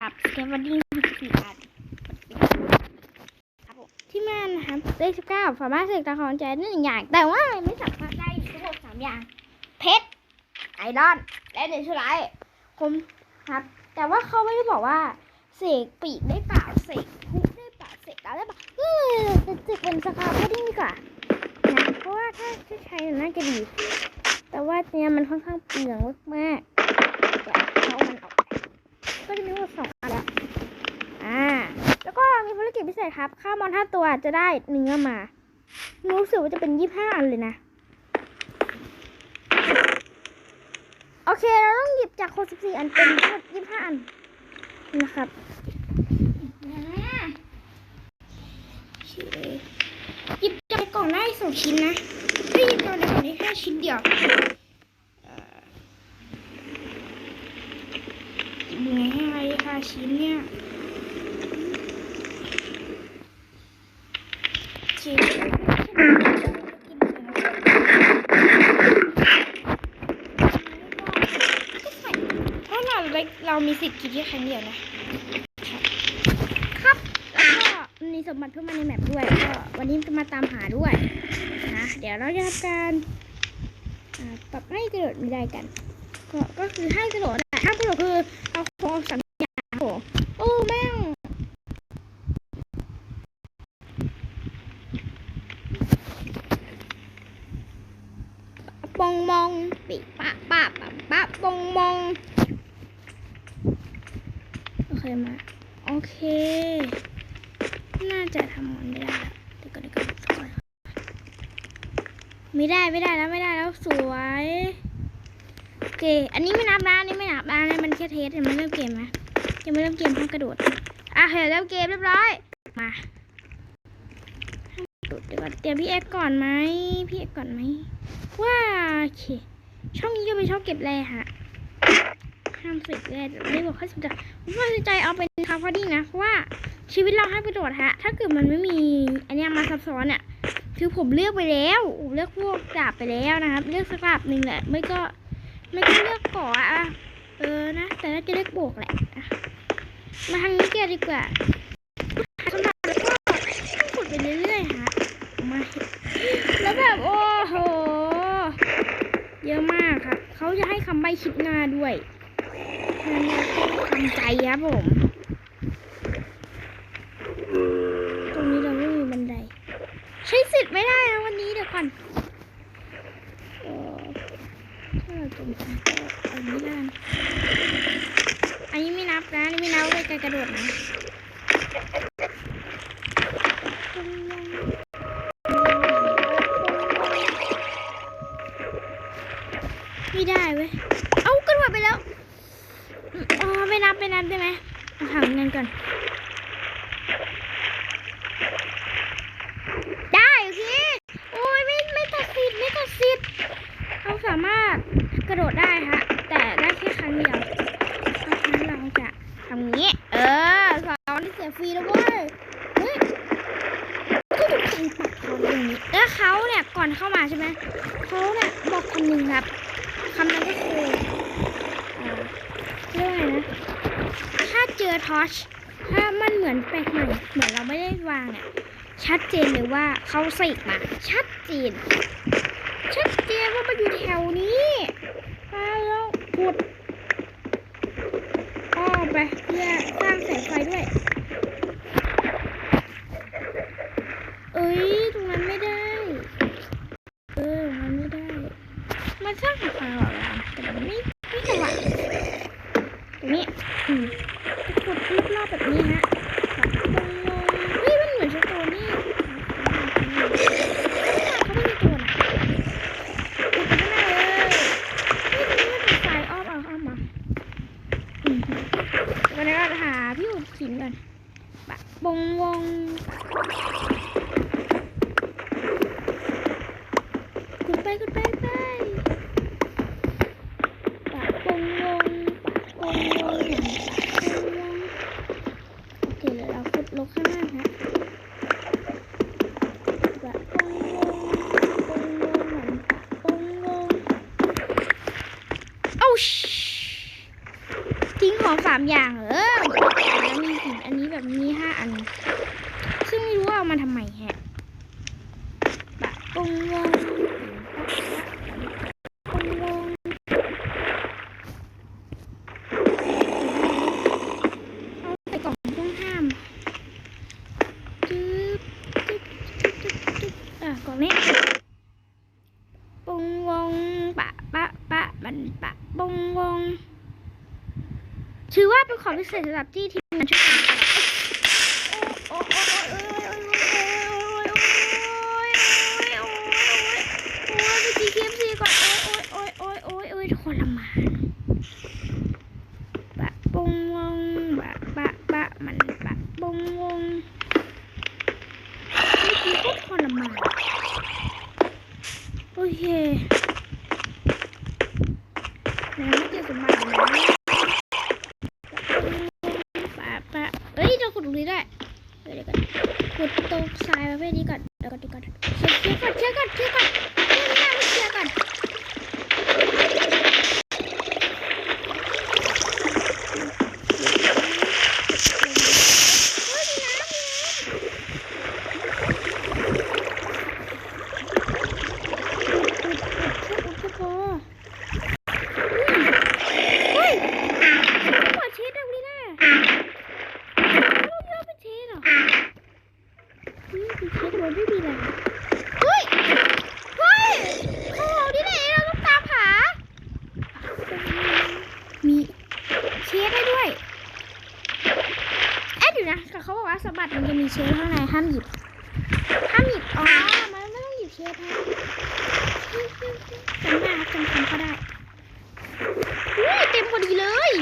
ครับสแกมวันดี้สี่อันครับที่แม่นะครับเลขสิบเก้าสามารถเสกตาของใจได้หนึ่งอย่าง แต่ว่าไม่สามารถได้ทั้งหมดสามอย่าง เพชรไอรอน และเดนชูไลท์ผมครับ แต่ว่าเขาไม่ได้บอกว่าเสกปีกได้เปล่าเสกพุกได้เปล่าเสกดาวได้เปล่าเออจะเสกเป็นสกาพอดิ้งดีกว่านะเพราะว่าถ้าใช้น่าจะดี แต่ว่าเนี่ยมันค่อนข้างเปลืองมากๆเดี๋ยวเอามันออก ก็จะมีหมดสองอันแล้วอ่าแล้วก็มีภารกิจพิเศษครับฆ่ามอนห้าตัวจะได้เนื้อมารู้สึกว่าจะเป็นยี่ห้าอันเลยนะ โอเคเราต้องหยิบจากคนสิบสี่อันเป็นทั้งหมดยี่ห้าอันนะครับหยิบจากกล่องได้สองชิ้นนะไม่หยิบจากในกล่องนี้แค่ชิ้นเดียวเอ่อหยิบยังไงให้อะไรค่ะ ชิ้นเนี่ยชิ้นเราะเราเรามีสิทธิ์กินแค่ครั้งเดียวนะ ครับ แล้วก็มีสมบัติเพิ่มมาในแมปด้วย ก็วันนี้จะมาตามหาด้วยนะ เดี๋ยวเราจะทำการอ่าปรับให้กระโดดไม่ได้กัน ก็ก็คือให้กระโดดแต่ถ้ากระโดดคือเอาของสัญญาณโอ้โอ้แม่งปองมองปิปะปะปะปะปองมอง โอเคมา โอเค น่าจะทำมันไม่ได้แล้วเดี๋ยวก่อนเดี๋ยวก่อนสวยไม่ได้ไม่ได้แล้วไม่ได้แล้วสวยโอเค อันนี้ไม่นับนะอันนี้ไม่นับนะนนี้มันแค่เทสยังไม่เริ่มเกมนะยังไม่เริ่มเกมห้ามกระโดดอะเฮ้ยเริ่มเกมเรียบร้อยมากระโดดเดี๋ยวก่อนเตรียมพี่เอ็กก่อนไหมพี่เอ็กก่อนไหมว่าโอเคช่องนี้จะเป็นช่องเก็บแร่ฮะ ห้ามสึกแร่แต่ไม่บอกให้สนใจผมว่าสนใจเอาเป็นคาร์ฟอดี้นะเพราะว่าชีวิตเราให้ประโยชน์ฮะ ถ้าเกิดมันไม่มีอันนี้มาซับซ้อนอะคือผมเลือกไปแล้วผมเลือกพวกดาบไปแล้วนะครับ เลือกสักดาบหนึ่งแหละ ไม่ก็ไม่ก็เลือกก่ออะเออนะ แต่น่าจะเลือกโบกแหละมาทางนี้กันดีกว่าคำถามแล้วก็ต้องกดไปเรื่อยๆฮะมาแล้วแบบโอ้โหเยอะมากครับ เขาจะให้คำใบ้คิดหน้าด้วย ทำใจครับผม ตรงนี้เราไม่มีบันได ใช้สิทธิ์ไม่ได้นะวันนี้เดี๋ยวก่อนอ่อถ้าเราจะก็อันนี้ได้อันนี้ไม่นับนะ อันนี้ไม่นับเลยการกระโดดนะ นับไม่นับได้ไหมหางเงินก่อน ได้โอเค โอ้ยไม่ไม่ตัดสิทธิ์ไม่ตัดสิทธิ์เราสามารถกระโดดได้ฮะ แต่ได้แค่ครั้งเดียวเพราะฉะนั้นเราจะทำอย่างนี้ เออสอนที่เสียฟรีแล้วเว้ยเฮ้ยก็จะตีปากเขาอย่างนี้ แล้วเขาเนี่ยก่อนเข้ามาใช่ไหมเขาเนี่ยบอกคำหนึ่งครับคำนั้นก็คืออ่าเรียกว่าไงนะ ถ้าเจอทอ ชถ้ามันเหมือนแปลกใหม่เหมือนเราไม่ได้วางเนี่ยชัดเจนเลยว่าเขาใส่มา ชัดเจน ชัดเจนว่ามันอยู่แถวนี้มาแล้วขุดอ้อมไปเพื่อสร้างแสงไฟด้วย เอ้ยตรงนั้นไม่ได้ เออมันไม่ได้ มันสร้างแสงไฟหรอวะแต่มันไม่ไม่สว่างตรงนี้อืมขุดรอบๆแบบนี้ฮะแบบตรงๆเฮ้ยมันเหมือนสโตนนี่ เขาไม่มีตัวนะอยู่ตรงหน้าเลยนี่ตรงนี้มันเป็นสายอ้อมเอาอ้อมมาอืมวันนี้เราจะหาพี่อุดขินก่อนปะบงวงกุดไปกุดไปไปปะบงวงปะบงวงปะบงวงโอเคเดี๋ยวเราขุดลงข้างล่างฮะ ปะปงงปงงเหมือนปะปงง เอ้าชิทิ้งของสามอย่างเหรอ ขอ พิเศษสำหรับที่ทีมงานช่วยกันโอ้โอ้โอ้โอ้โอ้โอ้โอ้โอ้โอ้โอ้โอ้โอ้โอ้โอ้โอ้ไปจีเคฟซีก่อนโอ้ยโอ้ยโอ้ยโอ้ยโอ้ยทรมานบะบงวงบะบะบะมันบะบงวงเมื่อกี้โคตรทรมานโอเคไหนไม่เจอสมบัตินะปะปะเอ้ยเราขุด ตรงนี้ได้เดี๋ยวกันขุดตรงทรายประเภทนี้ก่อนเดี๋ยวก่อนเดี๋ยวก่อนเชื่อก่อนเช็คก่อนเช็คก่อน จำหน้าจำคำก็ได้เต็มพอดีเลย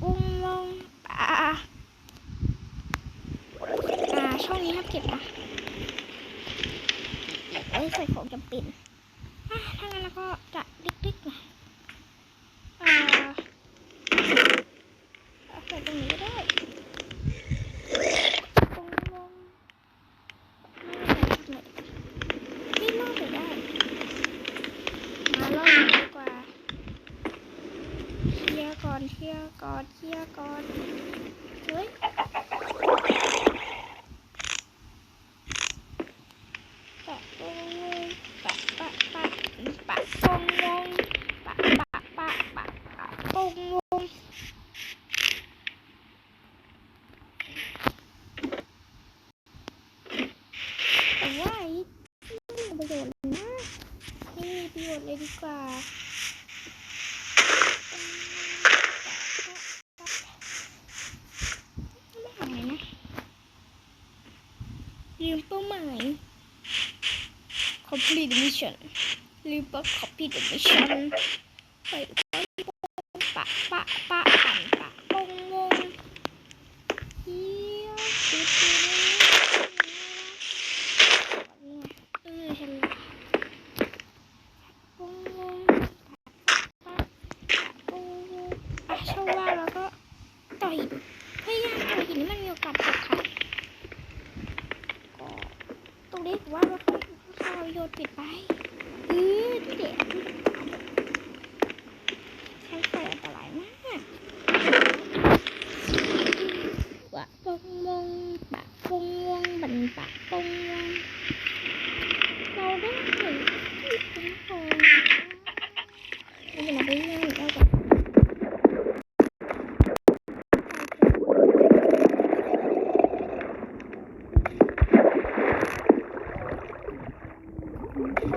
ปะวงลงปะอ่าช่องนี้ห้ามเก็บนะเอ้ยใส่ของจำเป็นถ้างั้นแล้วก็จะดิกๆหน่อยอ่าเอาใส่ตรงนี้ก็ได้ตรงลงนี่ลอกไปได้ มาลอกดีกว่าเคลียร์ก่ อนเคลียก่อนเคลียก่อนเฮ้ยปะตรงงปะปะปะปะตรงงปะปะปะปะปะตรงงแต่ว่าไอ้ไม่มีประโยชน์เลยนะไม่มีประโยชน์เลยดีกว่า ไม่หายนะลืมเป้าหมาย complete mission ลืมว่า complete mission ไปปะปะปะปันปะปงวงเยี่ยม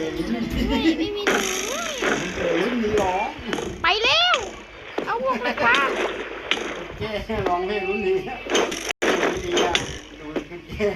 ไม่ไม่มีเจอไม่มีร้อไปเร็ว เอาวงไปคว้าเจ๊ร้องเพลงรุ่นนี้ดูเจ๊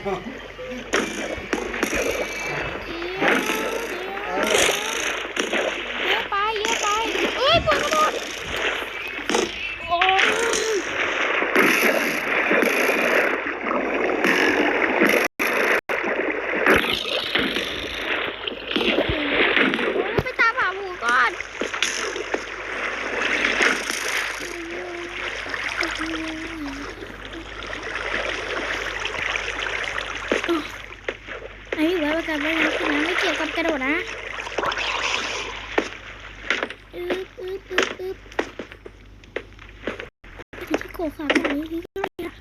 โหขาดแบบนี้พี่ก็ได้อะ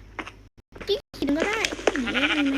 กิ๊กขินก็ได้เห็นไหม